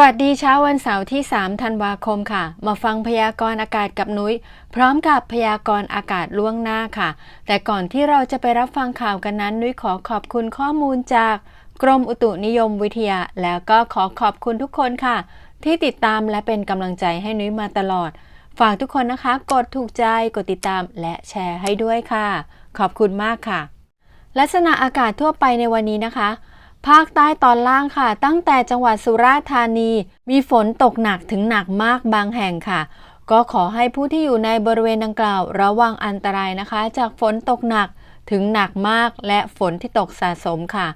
วัสดีเช้าวันเสาร์ที่ 3 ธันวาคมค่ะ มาฟังพยากรณ์อากาศกับนุ้ย พร้อมกับพยากรณ์อากาศล่วงหน้าค่ะ แต่ก่อนที่เราจะไปรับฟังข่าวกันนั้น นุ้ยขอขอบคุณข้อมูลจากกรมอุตุนิยมวิทยา แล้วก็ขอขอบคุณทุกคนค่ะ ที่ติดตามและเป็นกำลังใจให้นุ้ยมาตลอด ฝากทุกคนนะคะ กดถูกใจกดติดตามและแชร์ให้ด้วยค่ะ ขอบคุณมากค่ะ ลักษณะอากาศทั่วไปในวันนี้นะคะ ภาคใต้ตอนล่างค่ะ ตั้งแต่จังหวัดสุราษฎร์ธานี มีฝนตกหนักถึงหนักมากบางแห่งค่ะ ก็ขอให้ผู้ที่อยู่ในบริเวณดังกล่าว ระวังอันตรายนะคะ จากฝนตกหนักถึงหนักมากและฝนที่ตกสะสมค่ะ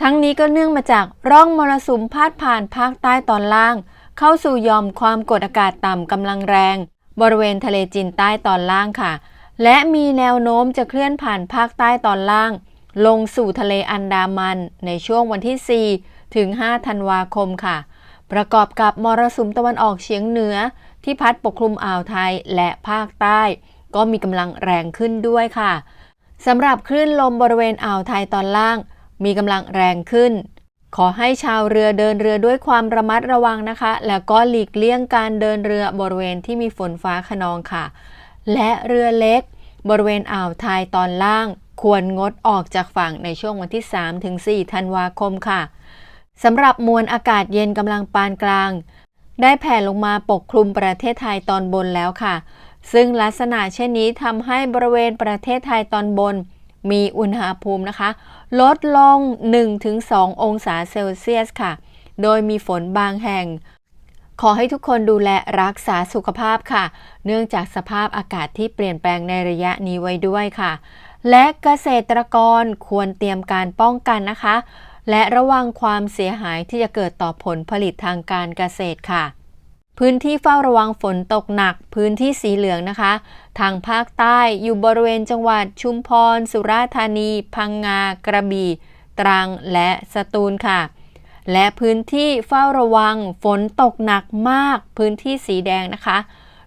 ทั้งนี้ก็เนื่องมาจากร่องมรสุมพาดผ่านภาคใต้ตอนล่าง เข้าสู่ยอมความกดอากาศต่ำกำลังแรง บริเวณทะเลจีนใต้ตอนล่างค่ะ และมีแนวโน้มจะเคลื่อนผ่านภาคใต้ตอนล่าง ลงสู่ทะเลอันดามันในช่วงวันที่ 4 ถึง 5 ธันวาคมค่ะ ประกอบกับมรสุมตะวันออกเฉียงเหนือ ที่พัดปกคลุมอ่าวไทยและภาคใต้ ก็มีกำลังแรงขึ้นด้วยค่ะสำหรับคลื่นลมบริเวณอ่าวไทยตอนล่าง มีกำลังแรงขึ้น ขอให้ชาวเรือเดินเรือด้วยความระมัดระวังนะคะ แล้วก็หลีกเลี่ยงการเดินเรือบริเวณที่มีฝนฟ้าขนองค่ะ และเรือเล็ก บริเวณอ่าวไทยตอนล่าง ควรงดออกจากฝั่งในช่วงวันที่ 3-4 ธันวาคมค่ะสำหรับมวลอากาศเย็นกำลังปานกลาง ได้แผ่ลงมาปกคลุมประเทศไทยตอนบนแล้วค่ะ ซึ่งลักษณะเช่นนี้ทำให้บริเวณประเทศไทยตอนบน มีอุณหภูมินะคะ ลดลง 1-2 องศาเซลเซียสค่ะ โดยมีฝนบางแห่ง ขอให้ทุกคนดูแลรักษาสุขภาพค่ะ เนื่องจากสภาพอากาศที่เปลี่ยนแปลงในระยะนี้ไว้ด้วยค่ะ และเกษตรกรควรเตรียมการป้องกันนะคะ และระวังความเสียหายที่จะเกิดต่อผลผลิตทางการเกษตรค่ะ พื้นที่เฝ้าระวังฝนตกหนัก พื้นที่สีเหลืองนะคะ ทางภาคใต้อยู่บริเวณจังหวัดชุมพร สุราษฎร์ธานี พังงา กระบี่ ตรัง และสตูลค่ะและพื้นที่เฝ้าระวังฝนตกหนักมาก พื้นที่สีแดงนะคะ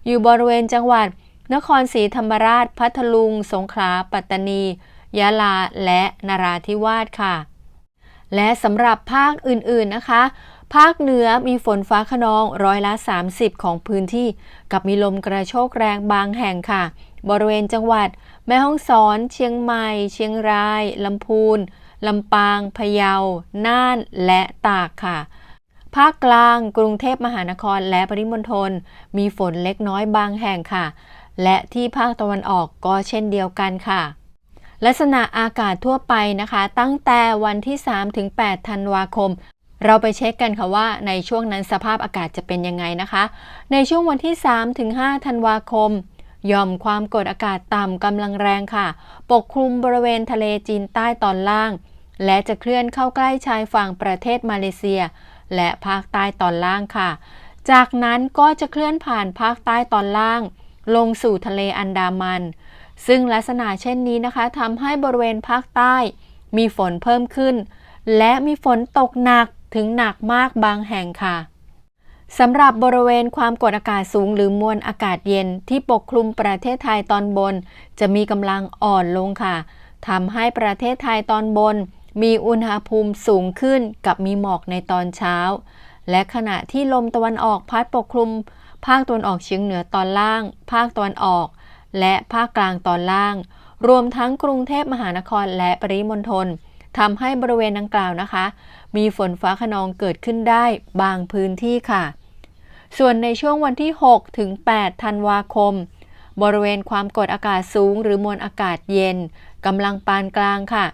อยู่บริเวณจังหวัด นครศรีธรรมราช พัทลุง สงขลา ปัตตานี ยะลา และนราธิวาสค่ะ และสำหรับภาคอื่นๆนะคะ ภาคเหนือมีฝนฟ้าขนองร้อยละ 30 ของพื้นที่ กับมีลมกระโชกแรงบางแห่งค่ะ บริเวณจังหวัด แม่ฮ่องสอน เชียงใหม่ เชียงราย ลำพูน ลำปาง พะเยา น่าน และตากค่ะภาคกลาง กรุงเทพมหานครและปริมณฑลมีฝนเล็กน้อยบางแห่งค่ะ และที่ภาคตะวันออกก็เช่นเดียวกันค่ะ ลักษณะอากาศทั่วไปนะคะ ตั้งแต่วันที่ 3-8 ธันวาคม เราไปเช็คกันค่ะว่าในช่วงนั้นสภาพอากาศจะเป็นยังไงนะคะ ในช่วงวันที่ 3-5 ธันวาคมยอมความกดอากาศต่ำกำลังแรงค่ะ ปกคลุมบริเวณทะเลจีนใต้ตอนล่าง และจะเคลื่อนเข้าใกล้ชายฝั่งประเทศมาเลเซีย และภาคใต้ตอนล่างค่ะ จากนั้นก็จะเคลื่อนผ่านภาคใต้ตอนล่าง ลงสู่ทะเลอันดามัน ซึ่งลักษณะเช่นนี้นะคะทำให้บริเวณภาคใต้ มีฝนเพิ่มขึ้น และมีฝนตกหนักถึงหนักมากบางแห่งค่ะสำหรับบริเวณความกดอากาศสูงหรือมวลอากาศเย็นที่ปกคลุมประเทศไทยตอนบน จะมีกำลังอ่อนลงค่ะทำให้ประเทศไทยตอนบน มีอุณหภูมิสูงขึ้นกับมีหมอกในตอนเช้า และขณะที่ลมตะวันออกพัดปกคลุม ภาคตะวันออกเฉียงเหนือตอนล่าง ภาคตะวันออก และภาคกลางตอนล่าง รวมทั้งกรุงเทพมหานครและปริมณฑลทำให้บริเวณดังกล่าวนะคะ มีฝนฟ้าขนองเกิดขึ้นได้บางพื้นที่ค่ะ ส่วนในช่วงวันที่ 6 ถึง 8 ธันวาคม บริเวณความกดอากาศสูง หรือมวลอากาศเย็นกำลังปานกลางค่ะ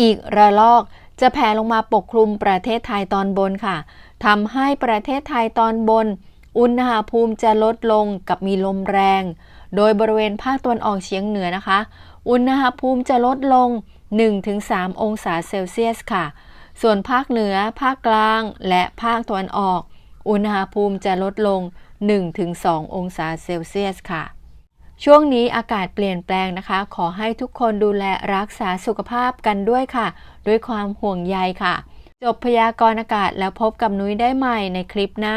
อีกระลอกจะแผ่ลงมาปกคลุมประเทศไทยตอนบนค่ะทำให้ประเทศไทยตอนบน อุณหภูมิจะลดลงกับมีลมแรง โดยบริเวณภาคตะวันออกเฉียงเหนือนะคะ อุณหภูมิจะลดลง 1-3 องศาเซลเซียสค่ะ ส่วนภาคเหนือ ภาคกลาง และภาคตะวันออก อุณหภูมิจะลดลง 1-2 องศาเซลเซียสค่ะ ช่วงนี้อากาศเปลี่ยนแปลงนะคะ ขอให้ทุกคนดูแลรักษาสุขภาพกันด้วยค่ะ ด้วยความห่วงใยค่ะ จบพยากรณ์อากาศแล้วพบกับนุ้ยได้ใหม่ในคลิปหน้า